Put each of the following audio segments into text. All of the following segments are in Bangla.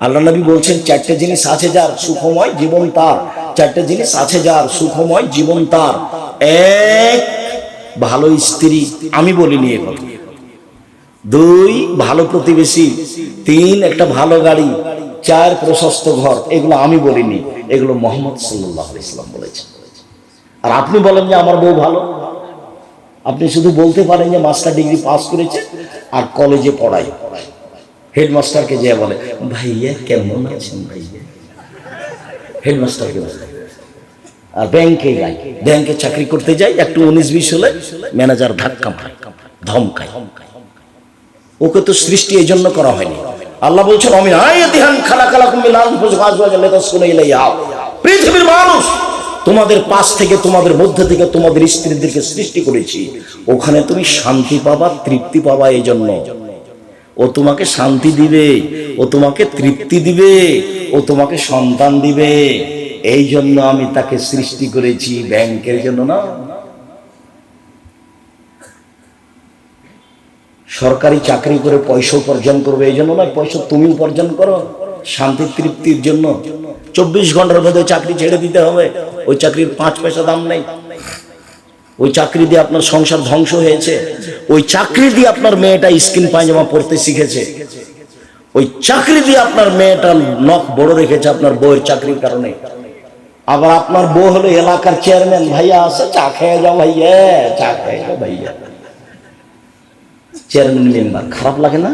আল্লাহ নবী বলছেন, চারটে জিনিস আছে যার সুখময় জীবন তার। চারটে জিনিস আছে যার সুখময় জীবন তার। এক, ভালো স্ত্রী। আমি বলিনি এ কথা। দুই, ভালো প্রতিবেশী। তিন, একটা ভালো গাড়ি। চার, প্রশস্ত ঘর। এগুলো আমি বলিনি। এগুলো মোহাম্মদ সাল্লাহ ইসলাম বলেছেন আর আপনি বলেন যে আমার বউ ভালো? আপনি শুধু বলতে পারেন যে মাস্টার ডিগ্রি পাস করেছে আর কলেজে পড়াই হেডমাস্টারকে যে বলে, ভাইয়া, কেমন আছেন ভাইয়া? হেডমাস্টারকে বলে। আর ব্যাংকে যাই, ব্যাংকে চাকরি করতে যাই, একটু উনিশ বিশ হলে ম্যানেজার ধাক্কা মারে, ধমকায়। ওকে তো সৃষ্টি এই জন্য করা হয়নি। আল্লাহ বলছেন, অমিন আয়াতিহান খালা খালা লিতাসকুনু ইলাইহা। পৃথিবীর মানুষ তোমাদের পাশ থেকে, তোমাদের মধ্যে থেকে, তোমাদের স্ত্রীদেরকে সৃষ্টি করেছি। ওখানে তুমি শান্তি পাবা, তৃপ্তি পাবা এই জন্য ও তোমাকে শান্তি দিবে, ও তোমাকে তৃপ্তি দিবে, ও তোমাকে সন্তান দিবে। এই জন্য আমি তাকে সৃষ্টি করেছি ব্যাংকের জন্য না। সরকারি চাকরি করে পয়সা উপার্জন করবে, এই জন্য নয়, পয়সা তুমি উপার্জন করো, শান্তি তৃপ্তির জন্য। চব্বিশ ঘণ্টার মধ্যে চাকরি ছেড়ে দিতে হবে, ওই চাকরির পাঁচ পয়সা দাম নেই। ওই চাকরি দিয়ে আপনার সংসার ধ্বংস হয়েছে। ওই চাকরি দিয়ে আপনার মেয়েটা স্কিন পায়জামা পড়তে শিখেছে। ওই চাকরি দিয়ে আপনার মেয়েটা নখ বড় রেখেছে আপনার বউয়ের চাকরির কারণে। আবার আপনার বউ হলো এলাকার চেয়ারম্যান, ভাইয়া আছে চা খেয়ে যাও ভাইয়া, চা খেয়ে যাও ভাইয়া। চেয়ারম্যান মেম্বার খারাপ লাগে না।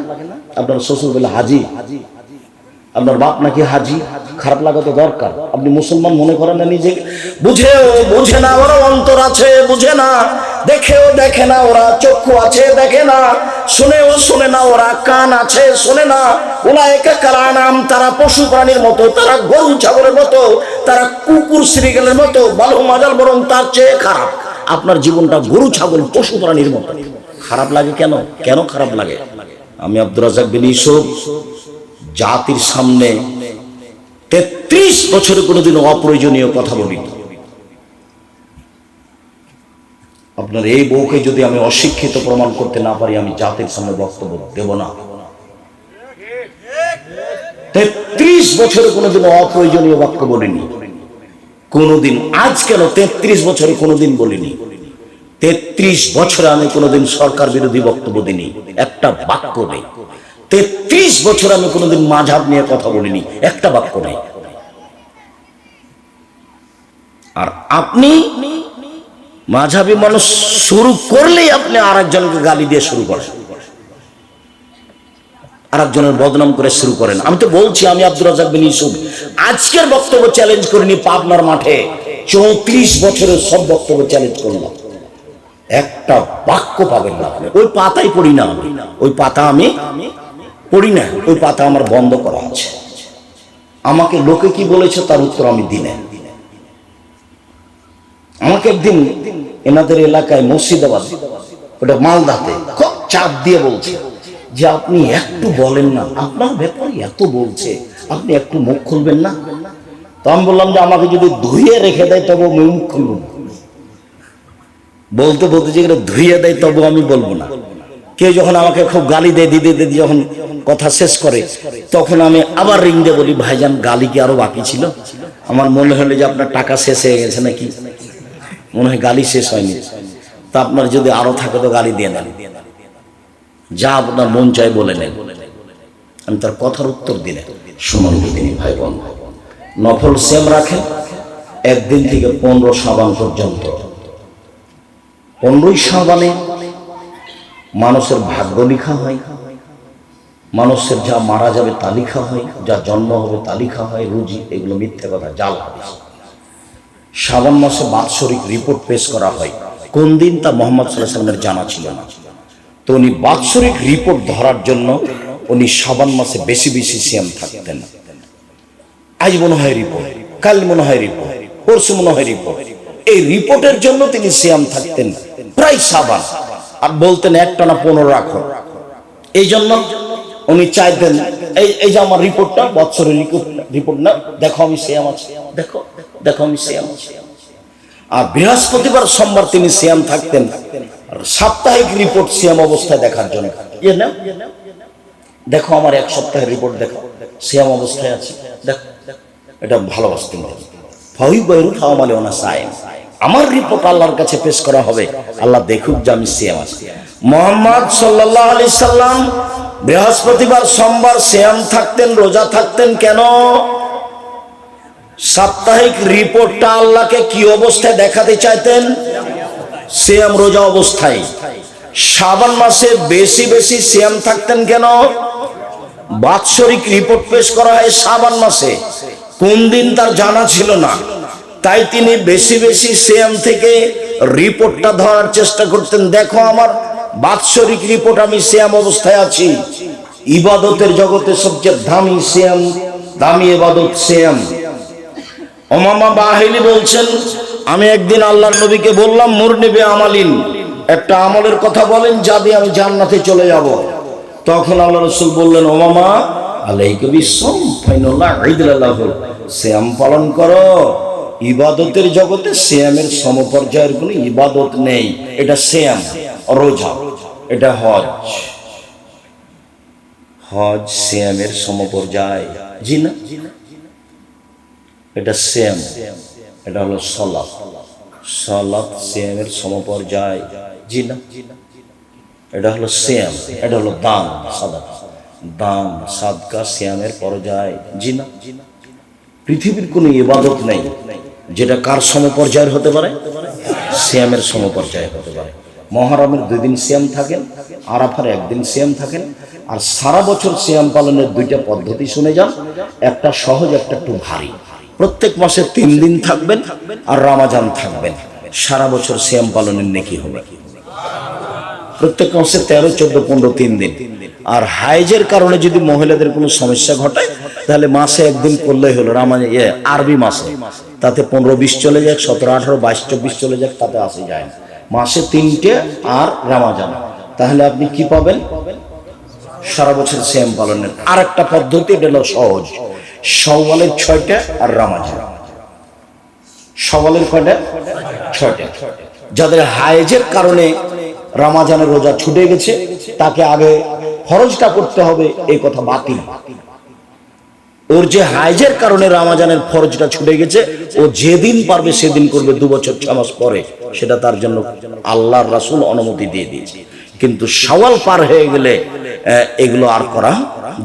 আপনার শ্বশুর বলে হাজি আপনার বাপ নাকি হাজি? খারাপ লাগা তো দরকার। আপনি মুসলমান মনে করেন না নিজেকে? বুঝেও বুঝে না ওরা অন্তর আছে, বুঝে না। দেখেও দেখে না, ওরা চক্ষু আছে, দেখে না। শুনেও শুনে না, ওরা কান আছে, শুনে না। ওরা একা কারা নাম তারা পশু প্রাণীর মতো, তারা গরু ছাগলের মতো, তারা কুকুর শ্রীগালের মতো বালু মাজাল বরং তার চেয়ে খারাপ। আপনার জীবনটা গরু ছাগল, পশু প্রাণীর মতো। খারাপ লাগে কেন? কেন খারাপ লাগে? আমি আব্দুর রাজাক বিন ইউসুফ। জাতির সামনে তেত্রিশ বছরে কোনোদিন অপ্রয়োজনীয় কথা বলি। আপনার এই বউকে যদি আমি অশিক্ষিত প্রমাণ করতে না পারি, আমি জাতির সামনে বক্তব্য দেব না। তেত্রিশ বছরে কোনোদিন অপ্রয়োজনীয় বাক্য বলিনি। কোনোদিন আজ কেন তেত্রিশ বছরে কোনোদিন বলিনি। তেত্রিশ বছরে আমি কোনোদিন সরকার বিরোধী বক্তব্য দিইনি। একটা বাক্য নেই। তেত্রিশ বছর আমি কোনোদিন মাঝাব নিয়ে কথা বলিনি, একটা বাক্য নেই। আর আপনি মাঝাবি মানুষ শুরু করলেই আপনি আর একজনকে গালি দিয়ে শুরু করেন। আর একজনের বদনাম করে শুরু করেন। আমি তো বলছি, আমি আব্দুর রাজাক বিন ইউসুফ। আজকের বক্তব্য চ্যালেঞ্জ করিনি পাবনার মাঠে। চৌত্রিশ বছরের সব বক্তব্য চ্যালেঞ্জ করলাম। একটা বাক্য পাবেন না ওই পাতাই পড়ি না ওই পাতা আমি পড়ি না, ওই পাতা আমার বন্ধ করা আছে। আমাকে লোকে কি বলেছে তার উত্তর আমি দিনে আমাকে একদিন এনাদের এলাকায় মুর্শিদাবাদ, ওটা মালদাতে খুব চাপ দিয়ে বলছে যে আপনি একটু বলেন না, আপনার ব্যাপারে এত বলছে, আপনি একটু মুখ খুলবেন না। তো আমি বললাম যে আমাকে যদি ধুয়ে রেখে দেয় তবে আমি মুখ খুলব। বলতে বলতে যেগুলো ধুইয়ে দেয় তবু আমি বলব না। কেউ যখন আমাকে খুব গালি দেয় দিদি দিদি যখন কথা শেষ করে, তখন আমি আবার রিং দিয়ে বলি, ভাইজান, গালি কি আরও বাকি ছিল? আমার মনে হলো যে আপনার টাকা শেষ হয়ে গেছে নাকি? মনে হয় গালি শেষ হয়নি। তা আপনার যদি আরও থাকে তো গালি দিয়ে দেন। যা আপনার মন চায় বলে নেন। আমি তার কথার উত্তর দিলে শুনুন তিনি ভাই বোন নফল সেম রাখেন একদিন থেকে পনেরো সাবান পর্যন্ত। পনেরোই সাবানে মানুষের ভাগ্য লিখা হয়। মানুষের যা মারা যাবে তা লিখা হয়, যা জন্ম হবে তা লিখা হয়, রুজি, এগুলো মিথ্যে কথা, জাল হাদিস। শ্রাবণ মাসে বাৎসরিক রিপোর্ট পেশ করা হয়। কোন দিন তা মোহাম্মদ সাল্লাহ সাল্লামের জানা ছিল না। তো উনি বাৎসরিক রিপোর্ট ধরার জন্য উনি শ্রাবণ মাসে বেশি বেশি সিয়াম থাকতেন। আজ মনে হয় রিপোর্ট কাল মনে হয় রিপোর্ট পরশু মনে হয় রিপোর্ট এই রিপোর্টের জন্য তিনি সিয়াম থাকতেন। প্রায় সাবান আর বলতেন একটা না পনেরো রাখো। এই জন্য উনি চাইতেন, এই এই যে আমার রিপোর্টটা, বৎসরের রিপোর্ট না, দেখো আমি সিয়াম আছি। দেখো দেখো আমি সিয়াম আছি। আর বৃহস্পতিবার সোমবার তিনি সিয়াম থাকতেন। সাপ্তাহিক রিপোর্ট শ্যাম অবস্থায় দেখার জন্য। ইয়ে দেখো আমার এক সপ্তাহের রিপোর্ট দেখো। সিয়াম অবস্থায় আছে। দেখ এটা ভালোবাসতে হবে ফাহুই বৈরু খাওয়া মানে ওনা সাইম আমার রিপোর্ট আল্লাহর কাছে পেশ করা হবে। আল্লাহ দেখুক যে আমি সিয়াম আছি। মোহাম্মদ সাল্লাহ আলি সাল্লাম বৃহস্পতিবার সোমবার সিয়াম থাকতেন, রোজা থাকতেন কেন? সাপ্তাহিক রিপোর্টটা আল্লাহকে কি অবস্থায় দেখাতে চাইতেন? সিয়াম রোজা অবস্থায়। শ্রাবণ মাসে বেশি বেশি সিয়াম থাকতেন কেন? বাৎসরিক রিপোর্ট পেশ করা হয় শ্রাবণ মাসে। কোন দিন তার জানা ছিল না। তাই তিনি বেশি বেশি সিয়াম থেকে রিপোর্টটা ধরার চেষ্টা করতেন। দেখো আমার বাৎসরিক রিপোর্ট, আমি সিয়াম অবস্থায় আছি। ইবাদতের জগতে সবচেয়ে দামি সিয়াম দামি ইবাদত সিয়াম ওমামা বাহিনী বলছেন, আমি একদিন আল্লাহর নবীকে বললাম, মুর নেবে আমালিন। একটা আমলের কথা বলেন, যা দিয়ে আমি জান্নাতে চলে যাব। তখন আল্লাহ রসুল বললেন, ওমামা আলাইকে বিশ্বম ফাইনুল্লাহ ঈদুল্লাহ শ্যাম পালন করো। ইবাদতের জগতে শ্যামের সমপর্যায়ের কোনো ইবাদত নেই। এটা শ্যাম রোজা। এটা হজ। হজ শ্যামের সমপর্যায়। জি না? এটা সেম এটা হলো সলাপ সলাপ সেমের সমপর্যায়। জি না? এটা হলো সেম এটা হলো দান সাদা দান, সাদকা শ্যামের পর্যায়। জি না? পৃথিবীর কোনো ইবাদত নেই। যেটা কার সমপর্যায়ের হতে পারে? শ্যামের সমপর্যায় হতে পারে। মহারামের দুই দিন শ্যাম থাকেন আরাফার একদিন শ্যাম থাকেন আর সারা বছর শ্যাম পালনের দুইটা পদ্ধতি শুনে যান একটা সহজ, একটা একটু ভারী। প্রত্যেক মাসে তিন দিন থাকবেন আর রামাজান থাকবেন। সারা বছর শ্যাম পালনের নেকি হবে। প্রত্যেক মাসে তেরো, চোদ্দ, পনেরো, তিন দিন। আর হাইজের কারণে যদি মহিলাদের কোনো সমস্যা ঘটায় তাহলে মাসে একদিন করলেই হলো রামা ইয়ে আরবি মাসে। তাতে পনেরো বিশ চলে যাক, সতেরো আঠারো বাইশ চব্বিশ চলে যাক, তাতে আসে যায় না। মাসে তিনটে আর রামাজান। তাহলে আপনি কি পাবেন? সারা বছর শ্যাম পালনের আর একটা পদ্ধতি, এটা হলো সহজ। সওয়ালের ছয়টা আর রামাজান। সওয়ালের কয়টা? ছয়টা। যাদের হায়েজের কারণে রামাজানের রোজা ছুটে গেছে, তাকে আগে ফরজটা করতে হবে এই কথা বাতিল। ওর যে হাইজের কারণে রামাজানের ফরজটা ছুটে গেছে, ও যেদিন পারবে সেদিন করবে দু বছর ছ মাস পরে। সেটা তার জন্য আল্লাহর রাসূল অনুমতি দিয়ে দিয়েছে। কিন্তু সওয়াল পার হয়ে গেলে এগুলো আর করা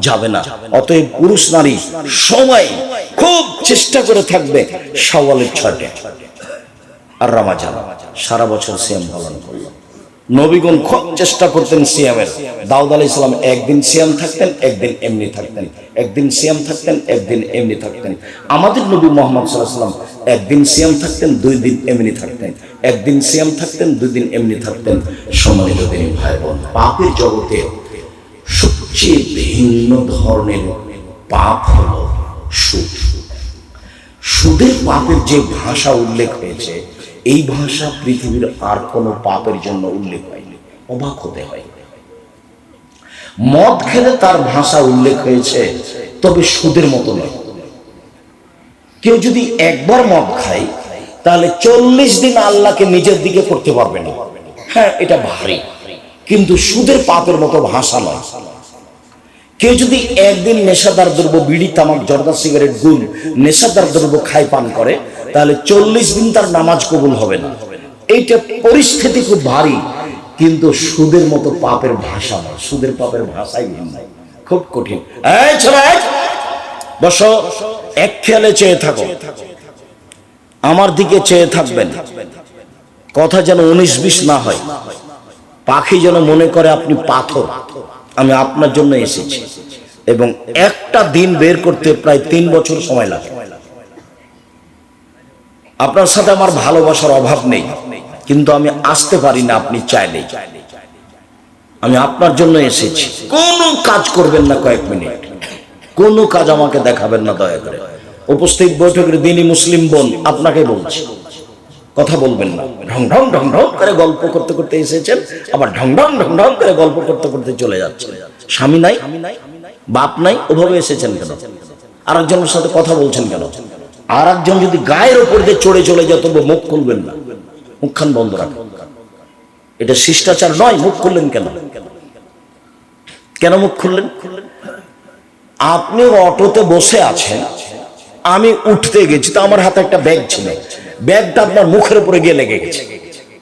যাবে না। অতএব পুরুষ নারী সবাই খুব চেষ্টা করে থাকবে সওয়ালের ছয়টা। আর রামাজান, সারা বছর সেম পালন করল। নবীগণ খুব চেষ্টা করতেন সিয়ামের। দাউদ আলাইহিস সালাম একদিন সিয়াম থাকতেন, একদিন এমনি থাকতেন। একদিন সিয়াম থাকতেন, একদিন এমনি থাকতেন। আমাদের নবী মোহাম্মদ সাল্লাহ সাল্লাম একদিন সিয়াম থাকতেন, দুই দিন এমনি থাকতেন। একদিন সিয়াম থাকতেন, দুই দিন এমনি থাকতেন। সম্মানিত তিনি ভাই বোন পাপের জগতে সবচেয়ে ভিন্ন ধরনের পাপ হলো সুদ। সুদের পাপের যে ভাষা উল্লেখ হয়েছে এই ভাষা পৃথিবীর আর কোনো পাপের জন্য উল্লেখ হয়নি, অবাক হতে হয় মদ খেলে তার ভাষা উল্লেখ হয়েছে, তবে সুদের মতো নয়। কেউ যদি একবার মদ খায়, তাহলে চল্লিশ দিন আল্লাহকে নিজের দিকে করতে পারবে না। হ্যাঁ এটা ভারী, কিন্তু সুদের পাপের মতো ভাষা নয়। কেউ যদি একদিন নেশাদার দ্রব্য, বিড়ি, তামাক, জর্দা, সিগারেট গুল নেশাদার দ্রব্য খায়, পান করে তাহলে চল্লিশ দিন তার নামাজ কবুল হবে না। এইটা পরিস্থিতি খুব ভারী, কিন্তু সুদের মতো পাপের ভাষা নয় সুদের পাপের ভাষাই ভিন্ন। খুব কঠিন। এই! এক খেয়ালে চেয়ে থাকো। আমার দিকে চেয়ে থাকবেন। কথা যেন উনিশ বিশ না হয়। পাখি যেন মনে করে আপনি পাথর। আমি আপনার জন্য এসেছি। এবং একটা দিন বের করতে প্রায় তিন বছর সময় লাগে। আপনার সাথে আমার ভালোবাসার অভাব নেই, কিন্তু আমি আসতে পারি না আপনি চাইলেই আমি আপনার জন্য এসেছি। কোনো কাজ করবেন না কয়েক মিনিট। কোনো কাজ আমাকে দেখাবেন না দয়া করে। উপস্থিত বৈঠকের দিনই মুসলিম বোন আপনাকে বলছি। কথা বলবেন না। ঢং ঢং ঢং ঢং করে গল্প করতে করতে এসেছেন, আবার ঢং ঢং ঢং ঢং করে গল্প করতে করতে চলে যাচ্ছেন। স্বামী নাই, বাপ নাই, ওভাবে এসেছেন কেন? আরেকজনের সাথে কথা বলছেন কেন? আর একজন যদি গায়ের ওপর দিয়ে চড়ে চলে যায়, তবু মুখ খুলবেন না। মুখখান বন্ধ রাখবেন এটা শিষ্টাচার নয়, মুখ খুললেন কেন? কেন মুখ খুললেন? আপনি অটোতে বসে আছেন, আমি উঠতে গেছি, তো আমার হাতে একটা ব্যাগ ছিল। ব্যাগটা আপনার মুখের উপরে গিয়ে লেগে গেছে।